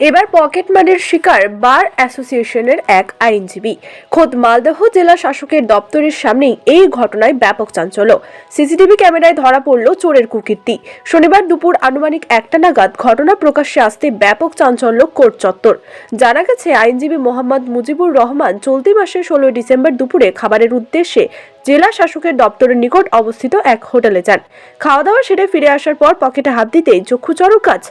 এবার পকেটমারের শিকার বার অ্যাসোসিয়েশনের এক আইনজীবী। খোদ মালদহ জেলা শাসকের দপ্তরের সামনেই এই ঘটনায় ব্যাপক চাঞ্চল্য। সিসিটিভি ক্যামেরায় ধরা পড়ল চোরের কুকীর্তি। শনিবার দুপুর আনুমানিক একটা নাগাদ ঘটনা প্রকাশ্যে আসতে ব্যাপক চাঞ্চল্য কোর্ট চত্বর। জানা গেছে, আইনজীবী মোহাম্মদ মুজিবুর রহমান চলতি মাসের ষোলোই ডিসেম্বর দুপুরে খাবারের উদ্দেশ্যে জেলা শাসকের দপ্তরের নিকট অবস্থিত এক হোটেলে যান। খাওয়া দাওয়া সেরে ফিরে আসার পর পকেটে হাত দিতেই চক্ষু চরক কাজ।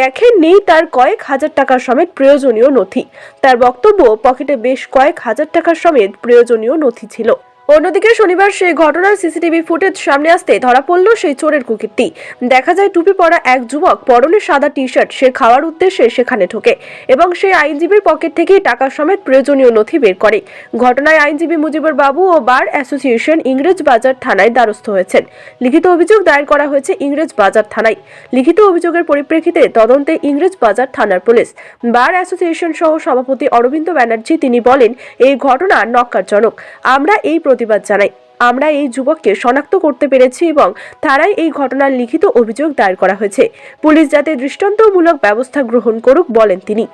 দেখেন নেই তার কয়েক হাজার টাকার সমেত প্রয়োজনীয় নথি। তার বক্তব্য পকেটে বেশ কয়েক হাজার টাকার সমেত প্রয়োজনীয় নথি ছিল। অন্যদিকে শনিবার সেই ঘটনার সিসিটিভি ফুটেজ সামনে আসতে ধরা পড়ল সেই চোরের কুকিরটি দেখা যায় টুপি পরা এক যুবক পরনে সাদা টি শার্ট সে খাওয়ার উদ্দেশ্যে সেখানে ঢোকে এবং সেই আইনজীবীর পকেট থেকেই টাকা সমেত প্রয়োজনীয় নথি বের করে। ঘটনায় আইনজীবী মুজিবুর বাবু ও বার অ্যাসোসিয়েশন ইংরেজ বাজার থানায় দ্বারস্থ হয়েছেন। লিখিত অভিযোগ দায়ের করা হয়েছে ইংরেজ বাজার থানায়। লিখিত অভিযোগের পরিপ্রেক্ষিতে তদন্তে ইংরেজ বাজার থানার পুলিশ। বার অ্যাসোসিয়েশন সহ সভাপতি অরবিন্দ ব্যানার্জি তিনি বলেন, এই ঘটনা নক্কারজনক। আমরা এই প্রতিবাদ জানাই আমরা এই যুবককে শনাক্ত করতে পেরেছি এবং তারাই এই ঘটনার লিখিত অভিযোগ দায়ের করা হয়েছে। পুলিশ যাতে দৃষ্টান্তমূলক ব্যবস্থা গ্রহণ করুক বলেন তিনি।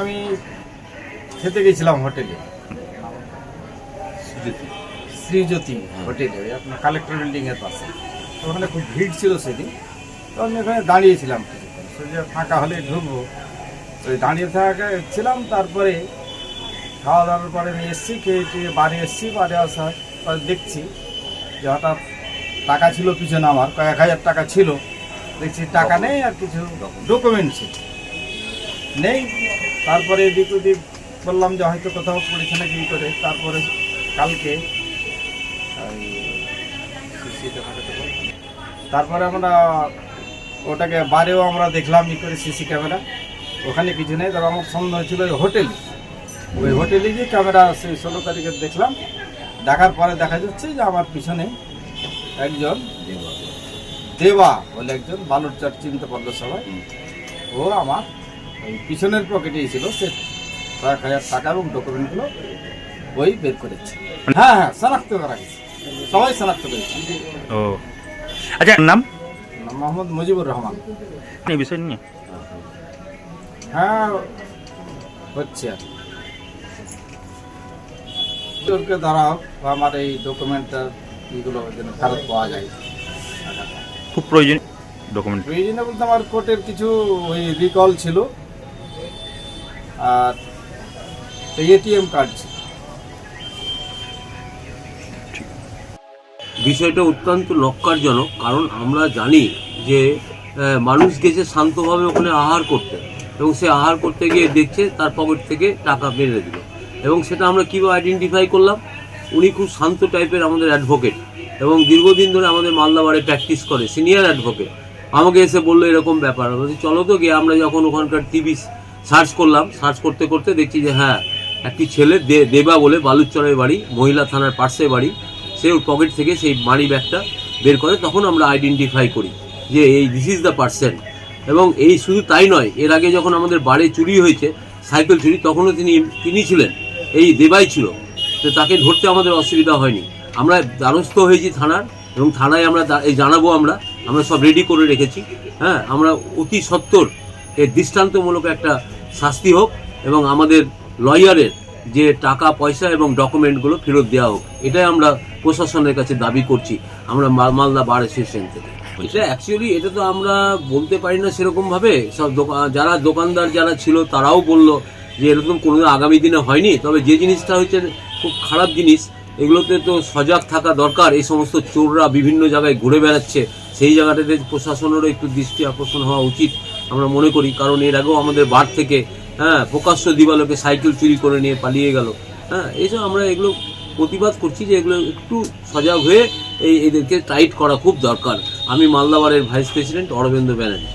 আমি খেতে গেছিলাম হোটেলে। শ্রীজ্যোতি হোটেলে আপনার কালেক্টর পাশে। ওখানে খুব ভিড় ছিল সেদিন। তো আমি ওখানে দাঁড়িয়েছিলাম ফাঁকা হলে ঢুকবো। দাঁড়িয়ে থাকা ছিলাম, তারপরে খাওয়া দাওয়ার পরে আমি এসেছি খেয়ে টেয়ে বাড়ি এসেছি বাড়ি আসার পর দেখছি যে হঠাৎ টাকা ছিল পিছনে আমার কয়েক হাজার টাকা ছিল। দেখছি টাকা নেই আর কিছু ডকুমেন্ট ছিল। নেই তারপরে এদিক ওদিক বললাম যে হয়তো কোথাও পড়েছে নাকি ই করে। তারপরে কালকে তারপরে আমরা ওটাকে বারেও আমরা দেখলাম ই করে সিসি ক্যামেরা। ওখানে কিছু নেই তারপর আমার সন্দেহ ছিল হোটেলে। ওই হোটেলে গিয়ে ক্যামেরা সেই ষোলো তারিখে দেখলাম। দেখার পরে দেখা যাচ্ছে যে আমার পিছনে একজন দেবা বলে একজন বালুরচর চিনতে পারল সবাই ও আমার ওই পিছনের পকেটেই ছিল সে কয়েক হাজার টাকা এবং ডকুমেন্টগুলো ওই বের করেছে। হ্যাঁ হ্যাঁ শনাক্ত করা গেছে। সবাই শনাক্ত করেছে। ও। আচ্ছা নাম? মোহাম্মদ মুজিবুর রহমান। এই বিষয় নিয়ে? হ্যাঁ হচ্ছে আর তোরকে দাঁড়াও আমার এই ডকুমেন্টটা এগুলো যেন ফেরত পাওয়া যায়। খুব প্রয়োজন ডকুমেন্ট প্রয়োজনে বলতে আমার কোর্টের কিছু ওই রিকল ছিল আর এটিএম কার্ড ছিল। বিষয়টা অত্যন্ত লক্ষ্যজনক কারণ আমরা জানি যে মানুষ গেছে শান্তভাবে ওখানে আহার করতে এবং সে আহার করতে গিয়ে দেখছে তার পকেট থেকে টাকা মেরে দিল। এবং সেটা আমরা কীভাবে আইডেন্টিফাই করলাম? উনি খুব শান্ত টাইপের আমাদের অ্যাডভোকেট এবং দীর্ঘদিন ধরে আমাদের মালদাবারে প্র্যাকটিস করে সিনিয়র অ্যাডভোকেট আমাকে এসে বলল এরকম ব্যাপার। বলছি, চলো তো গিয়ে আমরা যখন ওখানকার টিভি সার্চ করলাম সার্চ করতে করতে দেখছি যে হ্যাঁ একটি ছেলে দেবা বলে বালুচরের বাড়ি মহিলা থানার পার্শ্বে বাড়ি। সে ওর পকেট থেকে সেই মানি ব্যাগটা বের করে। তখন আমরা আইডেন্টিফাই করি যে এই দিস ইজ দ্য পার্সন এবং এই শুধু তাই নয় এর আগে যখন আমাদের বাড়ি চুরি হয়েছে সাইকেল চুরি তখনও তিনি তিনি ছিলেন। এই দেবাই ছিল, তো তাকে ধরতে আমাদের অসুবিধা হয়নি। আমরা দ্বারস্থ হয়েছি থানার, এবং থানায় আমরা এই জানাব আমরা আমরা সব রেডি করে রেখেছি। হ্যাঁ আমরা অতি সত্বর এর দৃষ্টান্তমূলক একটা শাস্তি হোক, এবং আমাদের লয়ারের যে টাকা, পয়সা এবং ডকুমেন্টগুলো ফেরত দেওয়া হোক, এটাই আমরা প্রশাসনের কাছে দাবি করছি। আমরা মাল- মালদা বার অ্যাসোসিয়েশন থেকে। এটা অ্যাকচুয়ালি এটা তো আমরা বলতে পারি না সেরকমভাবে। সব দোকান যারা দোকানদার যারা ছিল, তারাও বলল যে এরকম কোনো আগামী দিনে হয়নি, তবে যে জিনিসটা হচ্ছে খুব খারাপ জিনিস, এগুলোতে তো সজাগ থাকা দরকার। এই সমস্ত চোররা বিভিন্ন জায়গায় ঘুরে বেড়াচ্ছে। সেই জায়গাটাতে প্রশাসনেরও একটু দৃষ্টি আকর্ষণ হওয়া উচিত, আমরা মনে করি। কারণ এর আগেও আমাদের বার থেকে হ্যাঁ প্রকাশ্য দিবালোকে সাইকেল চুরি করে নিয়ে পালিয়ে গেল। হ্যাঁ এইসব আমরা এগুলো প্রতিবাদ করছি যে এগুলো একটু সজাগ হয়ে এই এদেরকে টাইট করা খুব দরকার। আমি মালদাবারের ভাইস প্রেসিডেন্ট অরবিন্দ ব্যানার্জি।